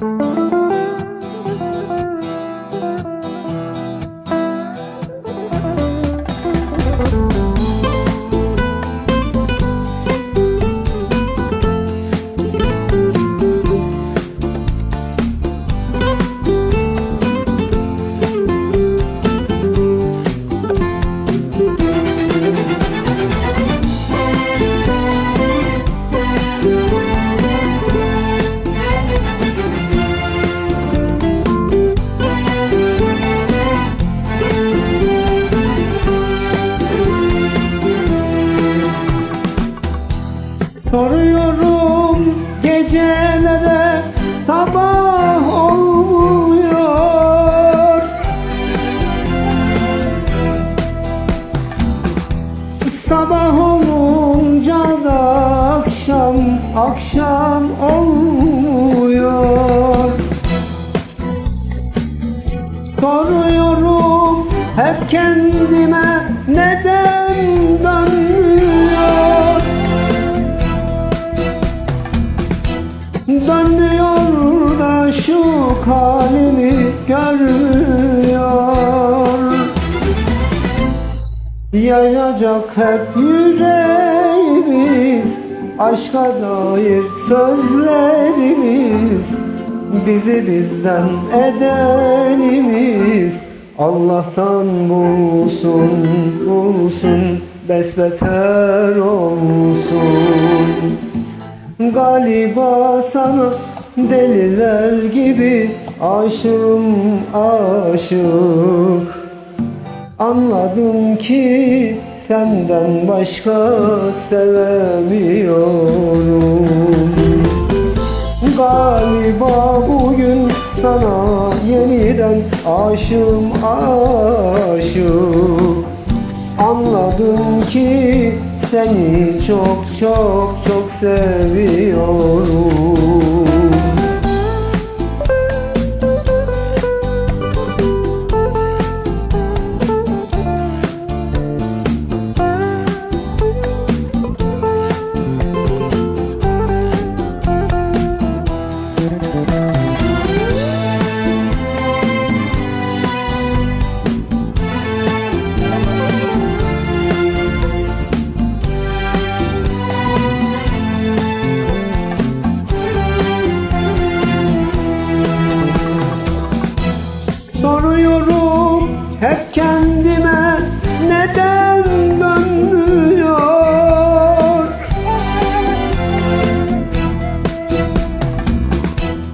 Soruyorum Sabah olunca da akşam, akşam olmuyor Soruyorum hep kendime neden dönmüyor Dönmüyor da şu halimi görmüyor Yayacak hep yüreğimiz Aşka dair sözlerimiz. Bizi bizden edenimiz. Allah'tan bulsun, bulsun Besbeter olsun. Galiba sana deliler gibi aşığım aşık Anladım ki senden başka sevemiyorum. Galiba bugün sana yeniden aşığım aşık Anladım ki seni çok çok çok seviyorum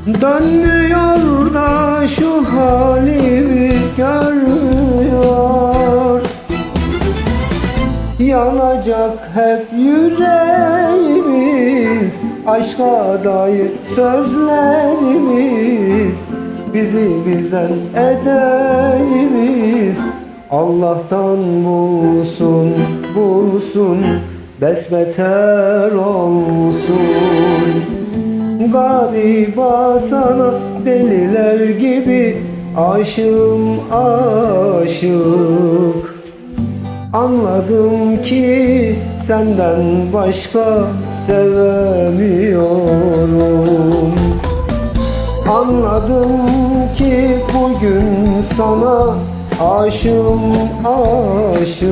Dönmüyor da şu halimi görmüyor. Yanacak hep yüreğimiz Aşka dair sözlerimiz Bizi bizden edenimiz Allah'tan bulsun, bulsun Besbeter olsun Galiba sana deliler gibi Aşığım aşık. Anladım ki senden başka sevemiyorum. Anladım ki bugün sana aşığım aşık.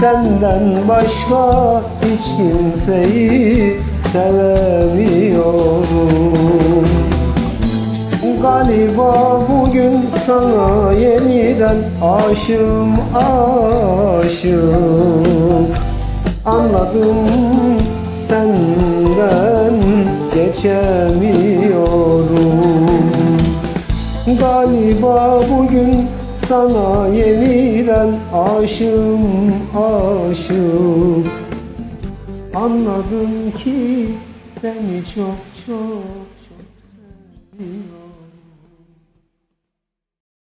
Senden başka hiç kimseyi sevemiyorum Galiba bugün sana yeniden aşığım aşık Anladım senden geçemiyorum. Galiba bugün sana yeniden aşığım aşık Anladım ki seni çok çok